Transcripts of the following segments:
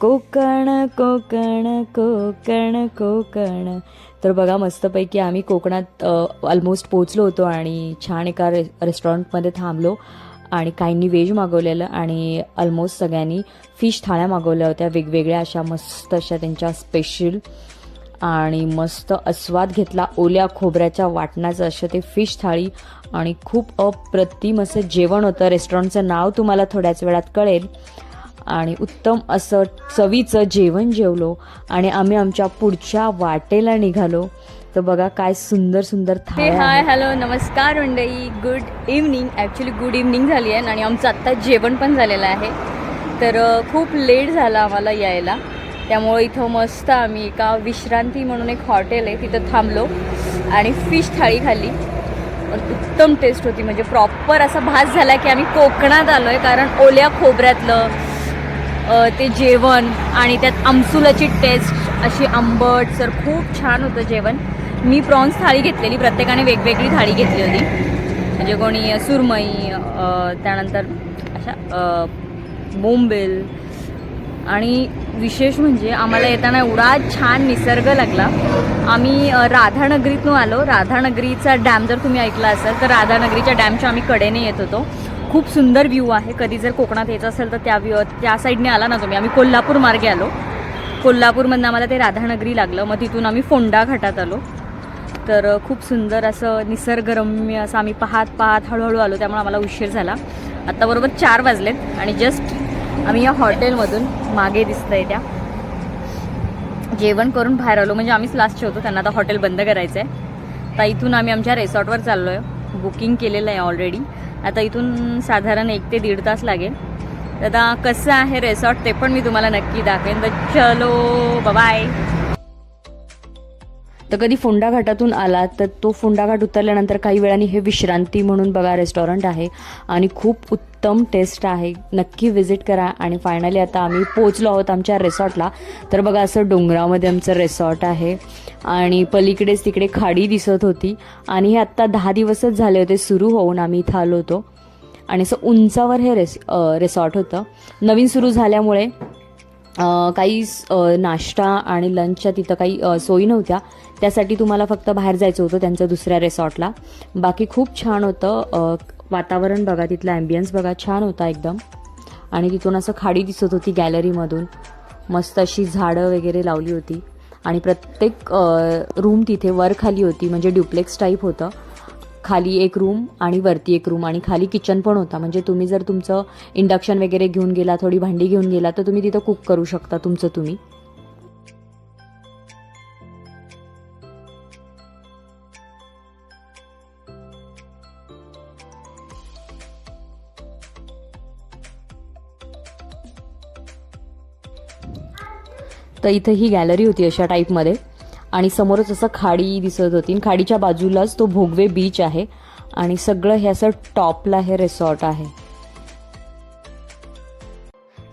कोकण कोकण कोकण कोकण. तर बघा मस्तपैकी आम्ही कोकणात ऑलमोस्ट पोचलो होतो आणि छान एका रे रेस्टॉरंटमध्ये थांबलो आणि काहींनी व्हेज मागवलेलं आणि ऑलमोस्ट सगळ्यांनी फिश थाळ्या मागवल्या होत्या. वेगवेगळ्या अशा मस्त अशा त्यांच्या स्पेशल आणि मस्त आस्वाद घेतला. ओल्या खोबऱ्याच्या वाटणाचं असं ते फिश थाळी आणि खूप अप्रतिम असं जेवण होतं. रेस्टॉरंटचं नाव तुम्हाला थोड्याच वेळात कळेल. आणि उत्तम असं चवीचं जेवण जेवलो आणि आम्ही आमच्या पुढच्या वाटेला निघालो. तर बघा काय सुंदर सुंदर थाळ्या हाय. हॅलो नमस्कार मंडळी. Good evening actually good evening झाली आहे आणि आमचं आत्ता जेवण पण झालेलं आहे. तर खूप लेट झाला आम्हाला यायला. त्यामुळे इथं मस्त आम्ही एका विश्रांती म्हणून एक हॉटेल आहे तिथं थांबलो आणि फिश थाळी खाल्ली. उत्तम टेस्ट होती. म्हणजे प्रॉपर असा भास झाला की आम्ही कोकणात आलो आहे कारण ओल्या खोबऱ्यातलं ते जेवण आणि त्यात आमसुलाची टेस्ट अशी आंबट सर खूप छान होतं जेवण. मी प्रॉन्स थाळी घेतलेली प्रत्येकाने वेगवेगळी थाळी घेतली होती. म्हणजे कोणी सुरमई त्यानंतर अशा बोंबेल आणि विशेष म्हणजे आम्हाला येताना एवढा छान निसर्ग लागला. आम्ही राधानगरीतून आलो. राधानगरीचा डॅम जर तुम्ही ऐकला असाल तर राधानगरीच्या डॅमच्या आम्ही कडेने येत होतो. खूप सुंदर व्ह्यू आहे. कधी जर कोकणात यायचं असेल तर त्या व्ह्यू त्या साईडने आला ना तुम्ही. आम्ही कोल्हापूर मार्गे आलो. कोल्हापूरमधनं आम्हाला ते राधानगरी लागलं. मग तिथून आम्ही फोंडा घाटात आलो. तर खूप सुंदर असं निसर्गरम्य असं आम्ही पाहत पाहत हळूहळू आलो. त्यामुळे आम्हाला उशीर झाला. आत्ता बरोबर चार वाजलेत. आणि जस्ट आम्ही या हॉटेलमधून मागे दिसतंय त्या. जेवण करून बाहेर आलो. म्हणजे आम्हीच लास्टचे होतो. त्यांना आता हॉटेल बंद करायचं आहे तर इथून आम्ही आमच्या रिसॉर्टवर चाललो आहे बुकिंग केलेलं आहे ऑलरेडी आता इथून साधारण एक ते दीड तास लागेल. आता कसं आहे रेसॉर्ट ते पण मी तुम्हाला नक्की दाखवेन. तर चलो बाय तर कधी फोंडा घाटातून आला तर तो फोंडा घाट उतरल्यानंतर काही वेळाने हे विश्रांती म्हणून बघा रेस्टॉरंट आहे आणि खूप उत्तम टेस्ट आहे. नक्की व्हिजिट करा आणि फायनली आता आम्ही पोचलो आहोत आमच्या रिसॉर्टला तर बघा असं डोंगरामध्ये आमचं रिसॉर्ट आहे आणि पलीकडेच तिकडे खाडी दिसत होती आणि हे आत्ता दहा दिवसच झाले होते सुरू होऊन आम्ही इथं आलो होतो. आणि असं उंचावर हे रेस रिसॉर्ट होतं. नवीन सुरू झाल्यामुळे काही नाश्ता आणि लंचच्या तिथं काही सोयी नव्हत्या. त्यासाठी तुम्हाला फक्त बाहेर जायचं होतं त्यांचं दुसऱ्या रिसॉर्टला बाकी खूप छान होतं. वातावरण बघा तिथलं ॲम्बियन्स बघा छान होता एकदम. आणि तिथून असं खाडी दिसत होती गॅलरीमधून मस्त अशी झाडं वगैरे लावली होती. आणि प्रत्येक रूम तिथे वर खाली होती म्हणजे ड्युप्लेक्स टाईप होतं. खाली एक रूम आणि वरती एक रूम आणि खाली किचन पण होता. म्हणजे तुम्ही जर तुमचं इंडक्शन वगैरे घेऊन गेला थोडी भांडी घेऊन गेला तर तुम्ही तिथं कुक करू शकता तुमचं तुम्ही. तर इथं ही गॅलरी होती अशा टाईपमध्ये आणि समोरच असं खाडी दिसत होती. आणि खाडीच्या बाजूलाच तो भोगवे बीच आहे. आणि सगळं हे असं टॉपला हे रिसॉर्ट आहे.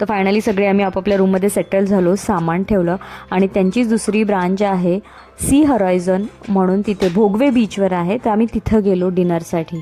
तर फायनली सगळे आम्ही आपापल्या रूममध्ये सेटल झालो सामान ठेवलं. आणि त्यांचीच दुसरी ब्रांच आहे सी हरायझन म्हणून तिथे भोगवे बीचवर आहे. तर आम्ही तिथं गेलो डिनरसाठी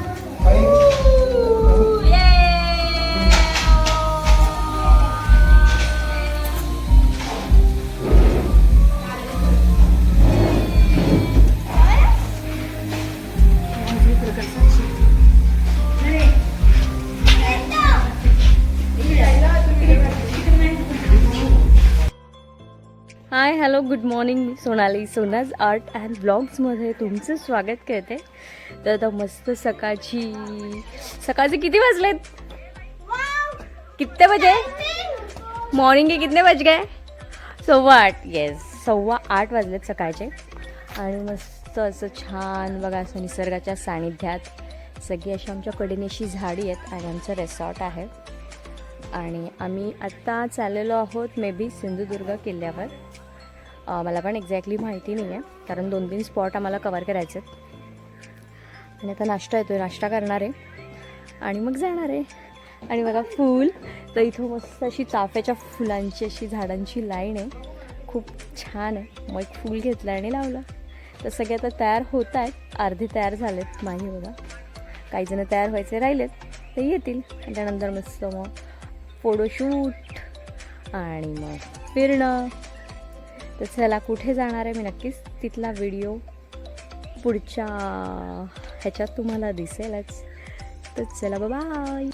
हाय हॅलो गुड मॉर्निंग मी सोनाली. सोनाज आर्ट अँड ब्लॉग्समध्ये तुमचं स्वागत करते. तर आता मस्त सकाळची सकाळचे किती वाजलेत? कितने बजे? मॉर्निंग के कितने बज गए? सव्वा आठ येस सव्वा आठ वाजलेत सकाळचे. आणि मस्त असं छान बघा असं निसर्गाच्या सानिध्यात सगळी अशी आमच्या कडेनेशी झाडी आहेत आणि आमचं रेसॉर्ट आहे. आणि आम्ही आत्ता चाललेलो आहोत मे बी सिंधुदुर्ग किल्ल्यावर. मला पण एक्झॅक्टली माहिती नाही आहे कारण दोन तीन स्पॉट आम्हाला कवर करायचे आहेत. आणि आता नाश्ता येतो आहे नाश्ता करणार. आहे आणि मग जाणार. आहे आणि बघा फूल तर इथं मस्त अशी चाफ्याच्या फुलांची अशी झाडांची लाईन आहे. खूप छान आहे. मग एक फूल घेतलं आणि लावलं. तर सगळे आता तयार होत आहेत. अर्धे तयार झालेत माही बघा. काही जण तयार व्हायचे राहिलेत ते येतील. आणि त्यानंतर मस्त मग फोटोशूट आणि मग फिरणं. तर चला कुठे जाणार आहे मी नक्कीच तिथला व्हिडिओ पुढच्या ह्याच्यात तुम्हाला दिसेलच. तर चला बाय